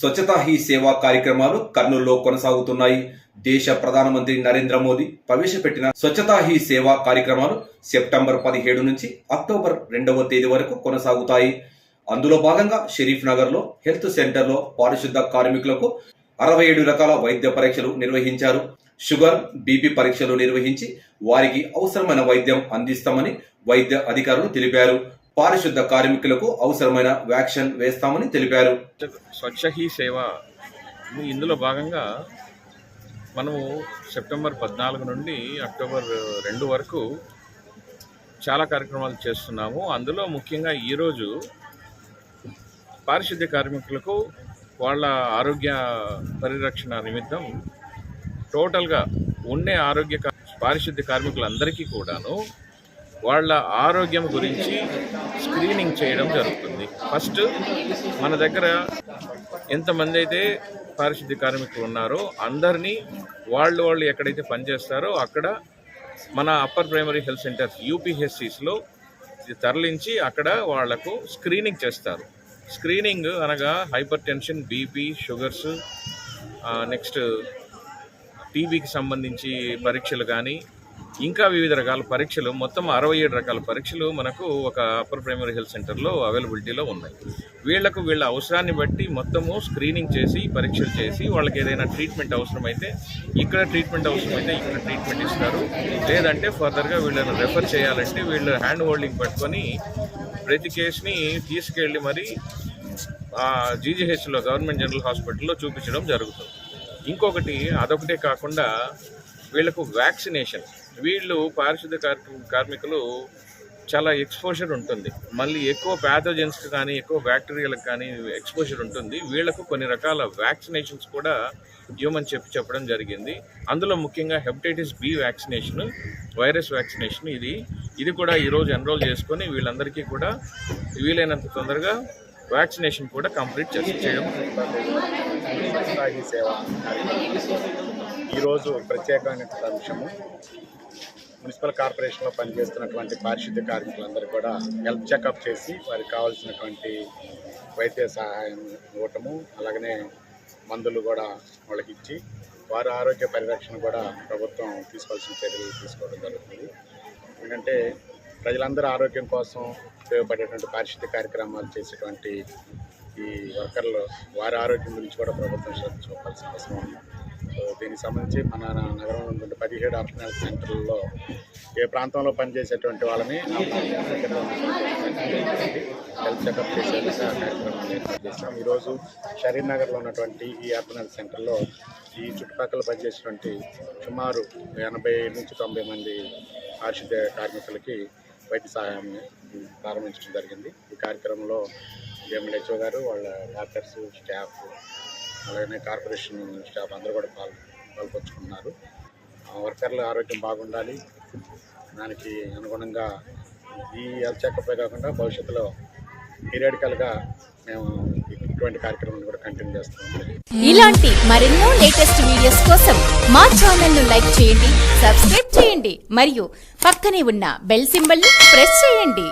స్వచ్ఛతా he సేవా కార్యక్రమాలు కర్నూలులో కొనసాగుతున్నాయి. దేశ ప్రధానమంత్రి నరేంద్ర మోదీ ప్రవేశపెట్టిన స్వచ్ఛతా హీ సేవా కార్యక్రమాలు సెప్టెంబర్ పదిహేడు నుంచి అక్టోబర్ రెండవ తేదీ వరకు కొనసాగుతాయి. అందులో భాగంగా షరీఫ్ నగర్లో హెల్త్ సెంటర్లో పారిశుద్ధ కార్మికులకు అరవై ఏడు రకాల వైద్య పరీక్షలు నిర్వహించారు. షుగర్ బీపీ పరీక్షలు నిర్వహించి వారికి అవసరమైన వైద్యం అందిస్తామని వైద్య అధికారులు తెలిపారు. పారిశుద్ధ కార్మికులకు అవసరమైన వ్యాక్సిన్ వేస్తామని తెలిపారు. స్వచ్ఛ హీ సేవ ఇందులో భాగంగా మనము సెప్టెంబర్ పద్నాలుగు నుండి అక్టోబర్ రెండు వరకు చాలా కార్యక్రమాలు చేస్తున్నాము. అందులో ముఖ్యంగా ఈరోజు పారిశుద్ధ్య కార్మికులకు వాళ్ళ ఆరోగ్య పరిరక్షణ నిమిత్తం టోటల్గా ఉండే ఆరోగ్య పారిశుద్ధ్య కార్మికులందరికీ కూడాను వాళ్ళ ఆరోగ్యం గురించి స్క్రీనింగ్ చేయడం జరుగుతుంది. ఫస్ట్ మన దగ్గర ఎంతమంది అయితే పారిశుద్ధ్య కార్మికులు ఉన్నారో అందరినీ వాళ్ళు వాళ్ళు ఎక్కడైతే పనిచేస్తారో అక్కడ మన అప్పర్ ప్రైమరీ హెల్త్ సెంటర్స్ యూపీహెచ్సిస్లో తరలించి అక్కడ వాళ్ళకు స్క్రీనింగ్ చేస్తారు. స్క్రీనింగ్ అనగా hypertension BP sugars next టీబీకి సంబంధించి పరీక్షలు కానీ ఇంకా వివిధ రకాల పరీక్షలు మొత్తం అరవై ఏడు రకాల పరీక్షలు మనకు ఒక అప్పర్ ప్రైమరీ హెల్త్ సెంటర్లో అవైలబిలిటీలో ఉన్నాయి. వీళ్ళకు వీళ్ళ అవసరాన్ని బట్టి మొత్తము స్క్రీనింగ్ చేసి పరీక్షలు చేసి వాళ్ళకి ఏదైనా ట్రీట్మెంట్ అవసరమైతే ఇక్కడ ట్రీట్మెంట్ అవసరమైతే ఇక్కడ ట్రీట్మెంట్ ఇస్తారు. లేదంటే ఫర్దర్గా వీళ్ళని రెఫర్ చేయాలంటే వీళ్ళు హ్యాండ్ హోల్డింగ్ పట్టుకొని ప్రతి కేసుని తీసుకెళ్ళి మరి జీజీహెచ్లో గవర్నమెంట్ జనరల్ హాస్పిటల్లో చూపించడం జరుగుతుంది. ఇంకొకటి అదొకటే కాకుండా వీళ్ళకు వ్యాక్సినేషన్. వీళ్ళు పారిశుద్ధ కార్మికులు చాలా ఎక్స్పోజర్ ఉంటుంది. మళ్ళీ ఎక్కువ ప్యాథోజెన్స్కి కానీ ఎక్కువ బ్యాక్టీరియాలకు కానీ ఎక్స్పోజర్ ఉంటుంది. వీళ్ళకు కొన్ని రకాల వ్యాక్సినేషన్స్ కూడా ఇవ్వమని చెప్పి చెప్పడం జరిగింది. అందులో ముఖ్యంగా hepatitis B vaccination virus vaccination ఇది. ఇది కూడా ఈరోజు ఎన్రోల్ చేసుకొని వీళ్ళందరికీ కూడా వీలైనంత తొందరగా వ్యాక్సినేషన్ కూడా కంప్లీట్ చేసి చేయడం సేవ ఈరోజు ప్రత్యేకమైన అంశము. మున్సిపల్ కార్పొరేషన్లో పనిచేస్తున్నటువంటి పారిశుద్ధ్య కార్మికులందరూ కూడా హెల్త్ చెకప్ చేసి వారికి కావాల్సినటువంటి వైద్య సహాయం ఇవ్వటము అలాగనే మందులు కూడా వాళ్ళకి ఇచ్చి వారి ఆరోగ్య పరిరక్షణ కూడా ప్రభుత్వం తీసుకోవాల్సిన చర్యలు తీసుకోవడం జరుగుతుంది. ఎందుకంటే ప్రజలందరూ ఆరోగ్యం కోసం ఉపయోగపడేటువంటి పారిశుద్ధ్య కార్యక్రమాలు చేసేటువంటి ఈ వర్కర్లు వారి ఆరోగ్యం గురించి కూడా ప్రభుత్వం శ్రద్ధ చూపాల్సిన అవసరం ఉంది. సో దీనికి సంబంధించి మన నగరంలో ఉన్నటువంటి పదిహేడు ఆప్షనల్ సెంటర్లలో ఏ ప్రాంతంలో పనిచేసేటువంటి వాళ్ళని హెల్త్ చెకప్ చేసే కార్యక్రమాన్ని ఈరోజు షరీర్ నగర్లో ఉన్నటువంటి ఈ ఆర్ఫనల్ సెంటర్లో ఈ చుట్టుపక్కల పనిచేసేటువంటి సుమారు ఎనభై నుంచి తొంభై మంది పారిశుద్ధ్య కార్మికులకి వైద్య సహాయం ప్రారంభించడం జరిగింది. ఈ కార్యక్రమంలో ఎంఎల్హెచ్ఓ గారు వాళ్ళ డాక్టర్స్ స్టాఫ్ అలాగే కార్పొరేషన్ స్టాఫ్ అందరూ కూడా పాల్ పాల్పంచుకున్నారు. వర్కర్ల ఆరోగ్యం బాగుండాలి. దానికి అనుగుణంగా ఈ హెల్త్ చెకప్ కాకుండా భవిష్యత్తులో పీరియడికల్గా మేము ఇటువంటి కార్యక్రమాన్ని కూడా కంటిన్యూ చేస్తాం ఇలాంటి మరెన్నో లేటెస్ట్ వీడియోస్ కోసం మా ఛానల్ను లైక్ చేయండి సబ్స్క్రైబ్ చేయండి మరియు పక్కనే ఉన్న బెల్ సింబల్ని ప్రెస్ చేయండి.